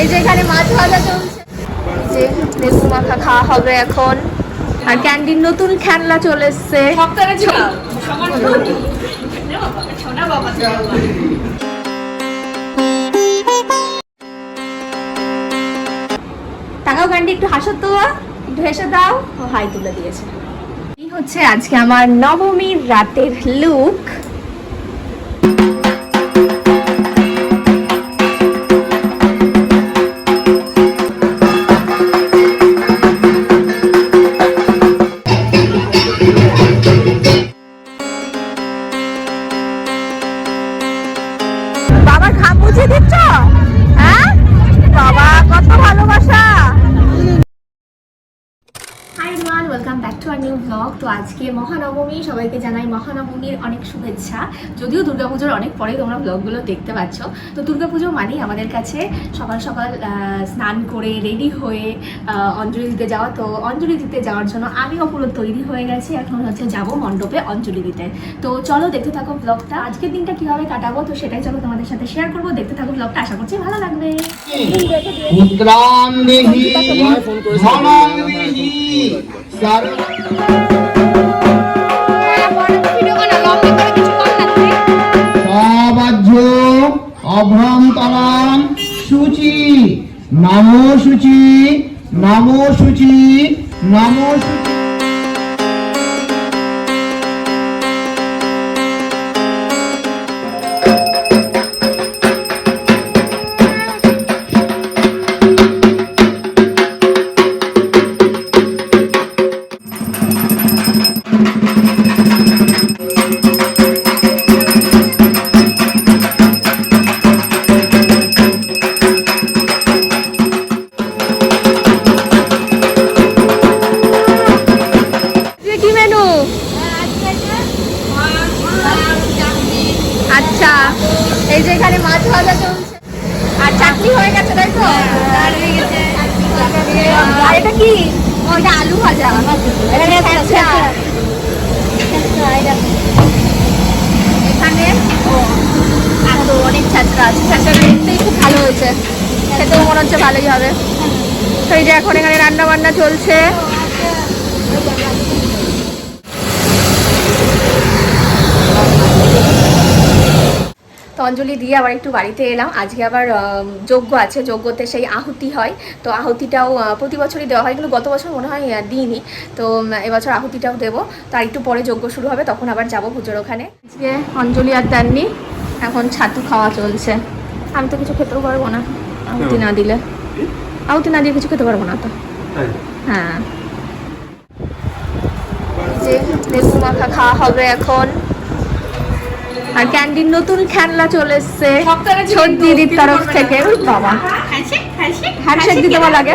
এই যে এখানে মাছ ভাজা চলছে। যে লেবু মাখা খাওয়া হবে এখন। আর ক্যান্ডির নতুন খেলনা চলে এসছে। তাকাও গান্ডি, একটু হাসো তো, একটু হেসে দাও। হাই তুলে দিয়েছে। এই হচ্ছে আজকে আমার নবমীর রাতের লুক ব্লগ। তো আজকে মহানবমী সবাইকে জানাই মহানবমীর অনেক শুভেচ্ছা। যদিও দুর্গাপুজোর অনেক পরে তোমরা ব্লগগুলো দেখতে পাচ্ছ। তো দুর্গাপুজো মানেই আমাদের কাছে সকাল সকাল আহ, স্নান করে রেডি হয়ে অঞ্জলি দিতে যাওয়া। তো অঞ্জলি দিতে যাওয়ার জন্য আমিও পুরো তৈরি হয়ে গেছি। এখন হচ্ছে যাব মণ্ডপে অঞ্জলি দিতে। তো চলো দেখতে থাকো ব্লগটা। আজকের দিনটা কীভাবে কাটাবো তো সেটাই চলো তোমাদের সাথে শেয়ার করব। দেখতে থাকো ব্লগটা আশা করছি ভালো লাগবে। পুত্রাং দেহি ধনং দেহি নমো শুচি নমো শুচি। এই যে এখানে মাছ ভাজা চলছে। আর চাটনি হয়ে গেছে তাই তো? আর এটা কি? ওটা আলু ভাজা। এখানে আরও অনেক ছাত্র আছে। দেখতেই খুব ভালো হয়েছে। খেতেও মনে হচ্ছে ভালোই হবে। তো এই যে এখন এখানে রান্না বান্না চলছে। তো অঞ্জলি দিয়ে আবার একটু বাড়িতে এলাম। আজকে আবার যজ্ঞ আছে। যজ্ঞতে সেই আহুতি হয়। তো আহুতিটাও প্রতি বছরই দেওয়া হয়। কিন্তু গত বছর মনে হয় দিইনি। তো এবছর আহুতিটাও দেবো। তো আর একটু পরে যজ্ঞ শুরু হবে। তখন আবার যাব পুজোর ওখানে। আজকে অঞ্জলি আর দেননি। এখন ছাতু খাওয়া চলছে। আমি তো কিছু খেতেও পারব না। আহুতি না দিলে। আহুতি না দিয়ে কিছু খেতে পারব না তো। হ্যাঁ। যে লেবু মাখা খাওয়া হবে এখন। আর ক্যান্ডির নতুন খেলনা চলে এসছে ছোট দিদির তরফ থেকে। বাবা। হ্যান্ডশেক দিতে ভালো লাগে।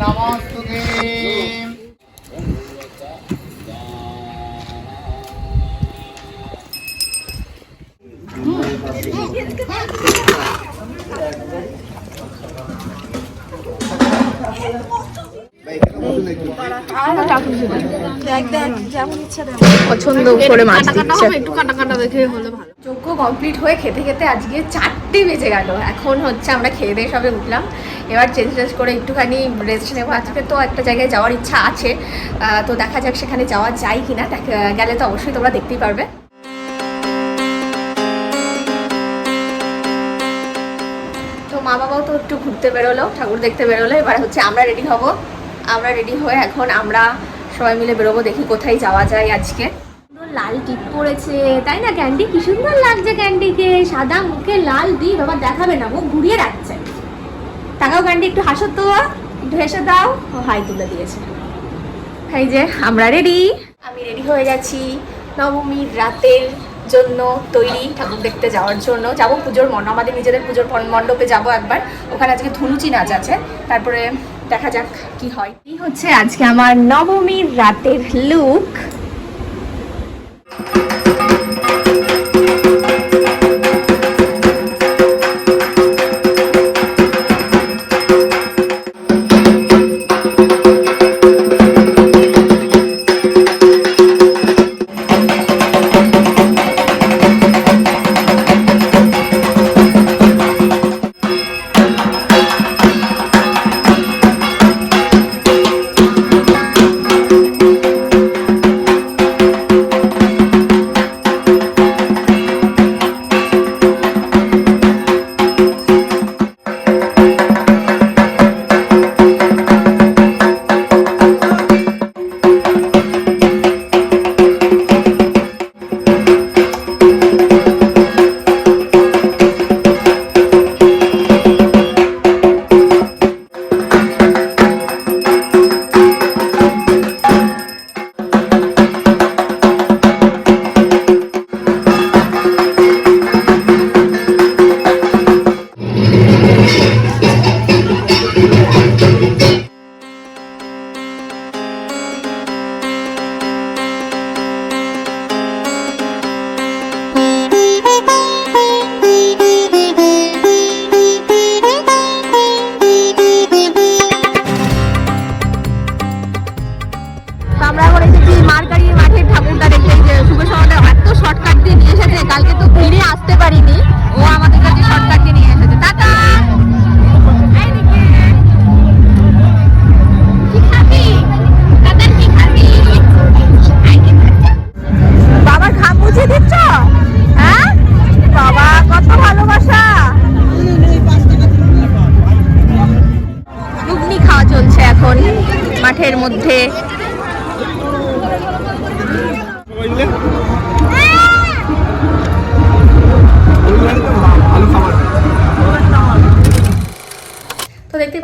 নমস্তুতে পছন্দ করে মাছ দিচ্ছে। একটু কাটা কাটা দেখে হলে ভালো। যজ্ঞ কমপ্লিট হয়ে খেতে খেতে আজকে চারটে বেজে গেল। এখন হচ্ছে আমরা খেয়ে দিয়ে সবে উঠলাম। এবার চেঞ্জ টেঞ্জ করে একটুখানি রেস্ট নেব। আজকে তো একটা জায়গায় যাওয়ার ইচ্ছা আছে। তো দেখা যাক সেখানে যাওয়া যায় কিনা। দেখা- গেলে তো অবশ্যই তোমরা দেখতেই পারবে। তো মা বাবাও তো একটু ঘুরতে বেরোলো, ঠাকুর দেখতে বেরোলো। এবার হচ্ছে আমরা রেডি হব। আমরা রেডি হয়ে এখন আমরা সবাই মিলে বেরোবো, দেখি কোথায় যাওয়া যায় আজকে। লাল টিপ পড়েছে। তাই না, ক্যান্ডি? কি সুন্দর লাগছে ক্যান্ডিকে। সাদা মুখে লাল দি বাবা দেখাবে না, মুখ ঘুরিয়ে রাখছে। তাকাও ক্যান্ডি, একটু হাসো তো। একটু হেসে দাও। ও হাই তুলে দিয়েছে। এই যে, আমরা রেডি আমি রেডি হয়ে গেছি নবমীর রাতের জন্য তৈরি ঠাকুর দেখতে যাওয়ার জন্য। যাব পুজোর মন, আমাদের নিজেদের পুজোর মণ্ডপে যাব একবার। ওখানে আজকে ধুনুচি নাচ আছে। তারপরে দেখা যাক কি হয়। এই হচ্ছে আজকে আমার নবমীর রাতের লুক আমরা এখন এসেছি মারকারি মাঠের ঠাকুরটা দেখতে। যে শুভ শহরটা এত শর্টকাট দিয়ে নিয়ে এসেছে, কালকে তো ফিরে আসতে পারিনি। ও আমাদের কাছে শর্টকাট দিয়ে নিয়ে এসেছে। টাটা!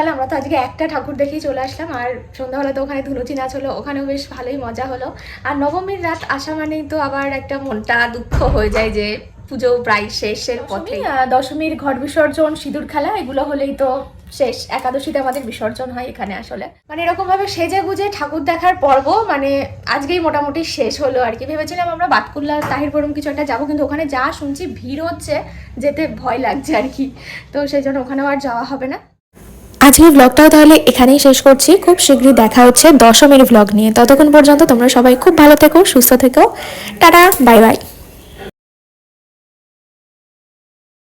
পেলাম আমরা তো আজকে একটা ঠাকুর দেখেই চলে আসলাম আর সন্ধ্যাবেলা তো ওখানে ধুনুচি নাচ হলো ওখানেও বেশ ভালোই মজা হলো। আর নবমীর রাত আসা মানেই তো আবার একটা মনটা দুঃখ হয়ে যায় যে পুজো প্রায় শেষের পথে। দশমীর ঘট বিসর্জন সিঁদুর খেলা এগুলো হলেই তো শেষ। একাদশীতে আমাদের বিসর্জন হয় এখানে আসলে। মানে এরকম ভাবে সেজে গুজে ঠাকুর দেখার পর্ব মানে আজকেই মোটামুটি শেষ হলো আর কি। ভেবেছিলাম আমরা বাতকুল্লা তাহিরপুরম কিছু একটা যাব কিন্তু ওখানে যা শুনছি ভিড় হচ্ছে যেতে ভয় লাগছে আর কি। তো সেই জন্য ওখানেও আর যাওয়া হবে না। আজকের ব্লগটাও তাহলে এখানেই শেষ করছি। খুব শীঘ্রই দেখা হচ্ছে দশমের ব্লগ নিয়ে। ততক্ষণ পর্যন্ত তোমরা সবাই খুব ভালো থেকো, সুস্থ থেকো। Tata, bye bye.